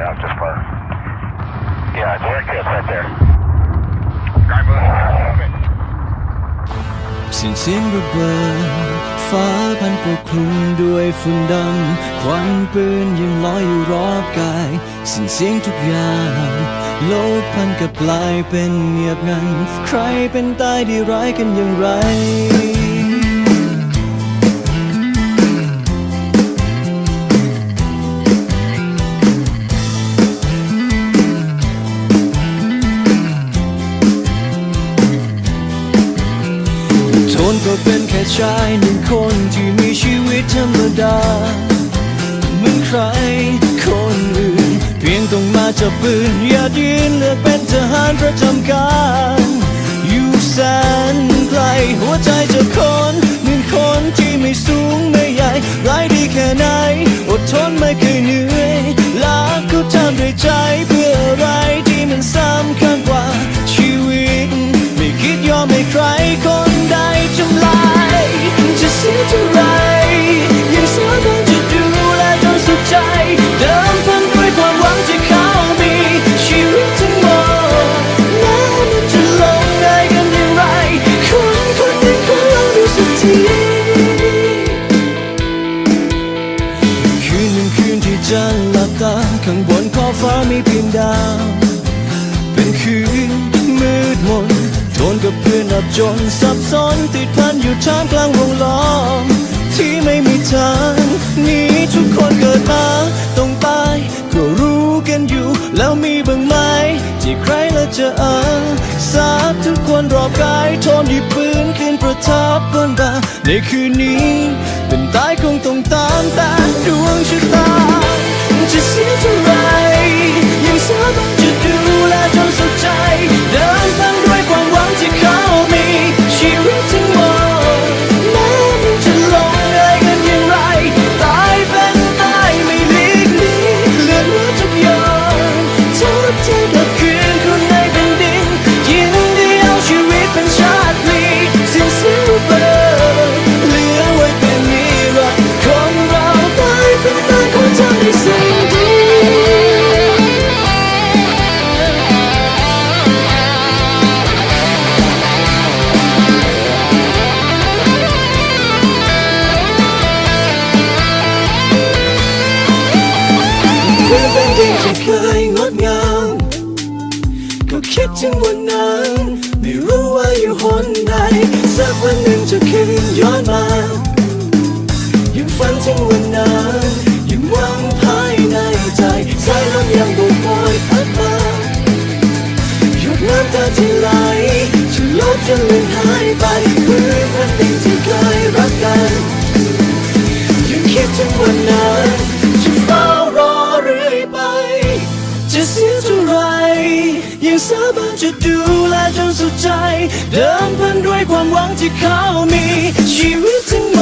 out just far. Yeah, there it is, right there. Drive สียงเสียงระเบิดฟ้าพันปกคลุมด้วยฝุ่นดำควันปืนยังลอยอยู่รอบกายสิ้นเสียงทุกอย่างโลกพันกับลายเป็นเงียบงัน ใครเป็นตายดีร้ายกันอย่างไร ค่ชายหนึ่งคนที่มีชีวิตธรรมดาเหมือนใครคนอื่น เพียงต้องมาจับปืน อย่ายืนเลือกเป็นทหารประจำการ อยู่แสนไกลหัวใจจะ สับจนสับสนติดพันอยู่ท่ามกลางวงล้อม ที่ไม่มีทางนี้ทุกคนเกิดมาต้องตายก็รู้กันอยู่ แล้วมีบ้างไหมที่ใครละจะเออสาบทุกคนรอบกายทนหยิบปืนขึ้นประทับบนบ่าในคืนนี้ เป็นตายคงต้องตามแต่ดวงชะตา ถึงวันนั้น ไม่รู้ว่าอยู่หนใดสักวันหนึ่งจะคืนย้อนมายังฝันถึงวัน เดิมพันด้วยความหวังที่เขามีชีวิต